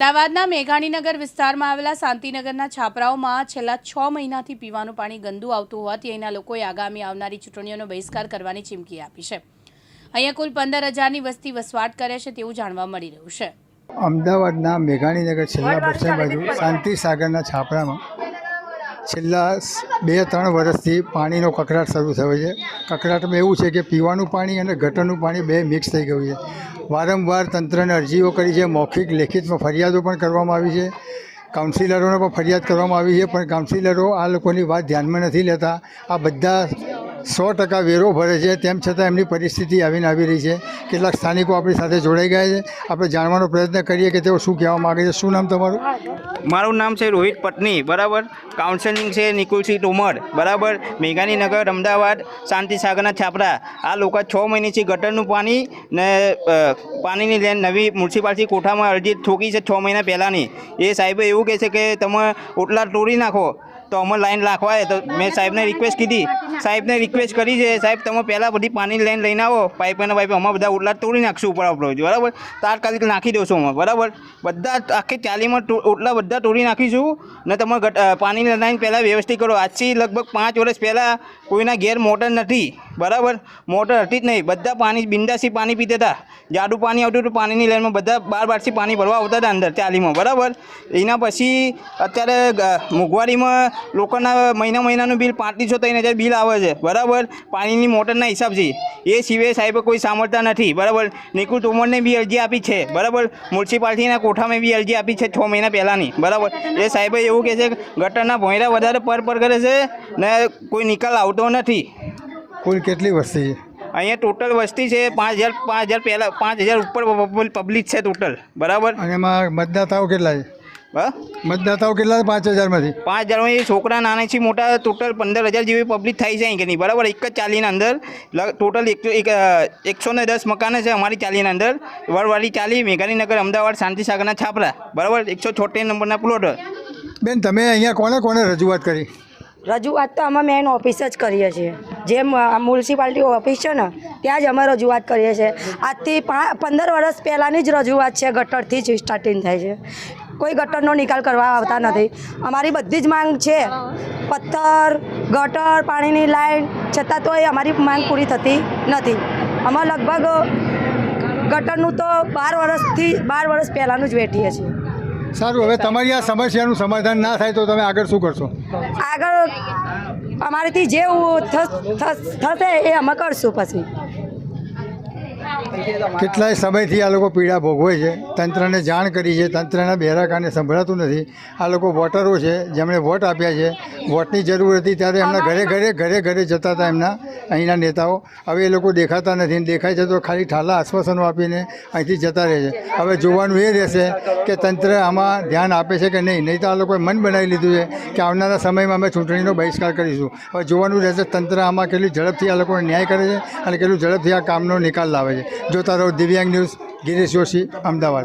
અમદાવાદના મેઘાણીનગર વિસ્તારમાં આવેલા શાંતિનગરના છાપરાઓમાં છેલ્લા છ મહિનાથી પીવાનું પાણી ગંદુ આવતું હોવાથી અહીંના લોકોએ આગામી આવનારી ચૂંટણીઓનો બહિષ્કાર કરવાની ચીમકી આપી છે. અહીંયા કુલ પંદર હજારની વસ્તી વસવાટ કરે છે તેવું જાણવા મળી રહ્યું છે. અમદાવાદના મેઘાણીનગર છેલ્લા સ્ટેન્ડ બાજુ શાંતિ સાગરના છાપરામાં છેલ્લા બે ત્રણ વર્ષથી પાણીનો કકરાટ શરૂ થયો છે. કકરાટમાં એવું છે કે પીવાનું પાણી અને ગટરનું પાણી બે મિક્સ થઈ ગયું છે. વારંવાર તંત્રને અરજીઓ કરી છે, મૌખિક લેખિતમાં ફરિયાદો પણ કરવામાં આવી છે, કાઉન્સિલરોને પણ ફરિયાદ કરવામાં આવી છે, પણ કાઉન્સિલરો આ લોકોની વાત ધ્યાનમાં નથી લેતા. આ બધા સો ટકા વેરો ભરે છે. તેમ છતાં એમની પરિસ્થિતિ આવીને આવી રહી છે. કેટલાક સ્થાનિકો આપણી સાથે જોડાઈ ગયા છે. આપણે જાણવાનો પ્રયત્ન કરીએ કે તેઓ શું કહેવા માગે છે. શું નામ તમારું? મારું નામ છે રોહિત પટની બરાબર? કાઉન્સેલિંગ છે નિકુલસિંહ તોમર, બરાબર? મેઘાનીનગર અમદાવાદ શાંતિ સાગરના છાપરા. આ લોકો છ મહિનેથી ગટરનું પાણી ને પાણીની લેન નવી મ્યુનિસિપાલિટી કોઠામાં અરજી ઠોકી છે છ મહિના પહેલાંની. એ સાહેબે એવું કહે છે કે તમે ઓટલા તોડી નાખો. તો અમે લાઈન નાખવાય તો મેં સાહેબને રિક્વેસ્ટ કીધી. સાહેબને રિક્વેસ્ટ કરી છે. સાહેબ તમે પહેલાં બધી પાણી લાઈન લઈને આવો. પાઇપ અને પાઇપ અમે બધા ઓટલા તોડી નાખશું ઉપર આપણો બરાબર? તાત્કાલિક નાખી દઉં અમે બરાબર? બધા આખી ચાલીમાં ઓટલા બધા તોડી નાખીશું. ને તમે પાણીની લાઈન પહેલાં વ્યવસ્થિત કરો. આજથી લગભગ પાંચ વર્ષ પહેલાં કોઈના ઘેર મોટર નથી. બરાબર? મોટર હતી જ નહીં. બધા પાણી, બિંદાસી પાણી પીતા હતા. જાડું પાણી આવતું હતું, પાણીની લાઈનમાં બધા બાર બારથી પાણી ભરવા આવતા હતા અંદર, ચાલીમાં. બરાબર? એના પછી અત્યારે મોંઘવારીમાં લોકોના મહિના મહિનાનું બિલ પાંત્રીસો ત્રણ હજાર બિલ આવે છે. બરાબર? પાણીની મોટરના હિસાબથી. એ સિવાય સાહેબે કોઈ સાંભળતા નથી. બરાબર? નિકુલ તોમરને બી અરજી આપી છે. બરાબર? મ્યુનિસિપાલિટીના કોઠામાં બી અરજી આપી છે છ મહિના પહેલાંની. બરાબર? એ સાહેબે એવું કહે છે ગટરના ભોંયરા વધારે પર પર કરે છે ને કોઈ નિકાલ આવતો નથી. કુલ કેટલી વસ્તી છે? અહીંયા ટોટલ વસ્તી છે પાંચ હજાર પાંચ હજાર પહેલાં પાંચ હજાર ઉપર પબ્લિક છે ટોટલ બરાબર? અને એમાં મતદાતાઓ કેટલા છે? મતદાતાઓ કેટલા પાંચ હજારમાંથી? પાંચ હજારમાં એ છોકરા છે મોટા ટોટલ પંદર હજાર જેવી પબ્લિક થાય છે અહીં કે નહીં? બરાબર? એક જ ચાલીના અંદર ટોટલ એક એક એકસો ને દસ મકાન છે અમારી ચાલીના અંદર. વરવાળી ચાલી મેઘાણીનગર અમદાવાદ શાંતિસાગરના છાપરા. બરાબર? એકસો છોતેર નંબરના પ્લોટ બેન તમે અહીંયા કોને કોને રજૂઆત કરી? રજૂઆત તો અમે મેન ઓફિસ જ કરીએ છીએ. જેમ મ્યુનિસિપાલિટી ઓફિસ છે ને, ત્યાં જ અમે રજૂઆત કરીએ છીએ. આજથી પંદર વર્ષ પહેલાંની જ રજૂઆત છે, ગટરથી જ સ્ટાર્ટિંગ થાય છે. કોઈ ગટરનો નિકાલ કરવા આવતા નથી. અમારી બધી જ માંગ છે. પથ્થર, ગટર, પાણીની લાઈન, છતાં તોય અમારી માંગ પૂરી થતી નથી. અમે લગભગ ગટરનું તો બાર વર્ષથી, બાર વર્ષ પહેલાંનું જ વેઠીએ છીએ. સારું હવે તમારી આ સમસ્યાનું સમાધાન ના થાય તો તમે આગળ શું કરશો? આગળ અમારેથી જે થશે એ અમે કરશું પછી. કેટલાય સમયથી આ લોકો પીડા ભોગવે છે. તંત્રને જાણ કરી છે. તંત્રના બેરાકાને સંભળાતું નથી. આ લોકો વોટરો છે જેમણે વોટ આપ્યા છે. વોટની જરૂર હતી ત્યારે એમના ઘરે ઘરે ઘરે ઘરે જતા હતા એમના અહીંના નેતાઓ. હવે એ લોકો દેખાતા નથી. દેખાય છે તો ખાલી ઠાલા આશ્વાસનો આપીને અહીંથી જતા રહે છે. હવે જોવાનું એ રહેશે કે તંત્ર આમાં ધ્યાન આપે છે કે નહીં. નહીં તો આ લોકોએ મન બનાવી લીધું છે કે આવનારા સમયમાં અમે ચૂંટણીનો બહિષ્કાર કરીશું. હવે જોવાનું રહેશે તંત્ર આમાં કેટલી ઝડપથી આ લોકોને ન્યાય કરે છે અને કેટલું ઝડપથી આ કામનો નિકાલ લાવે છે. જોતા રહો દિવ્યાંગ ન્યૂઝ ગિરીશ જોશી અમદાવાદ.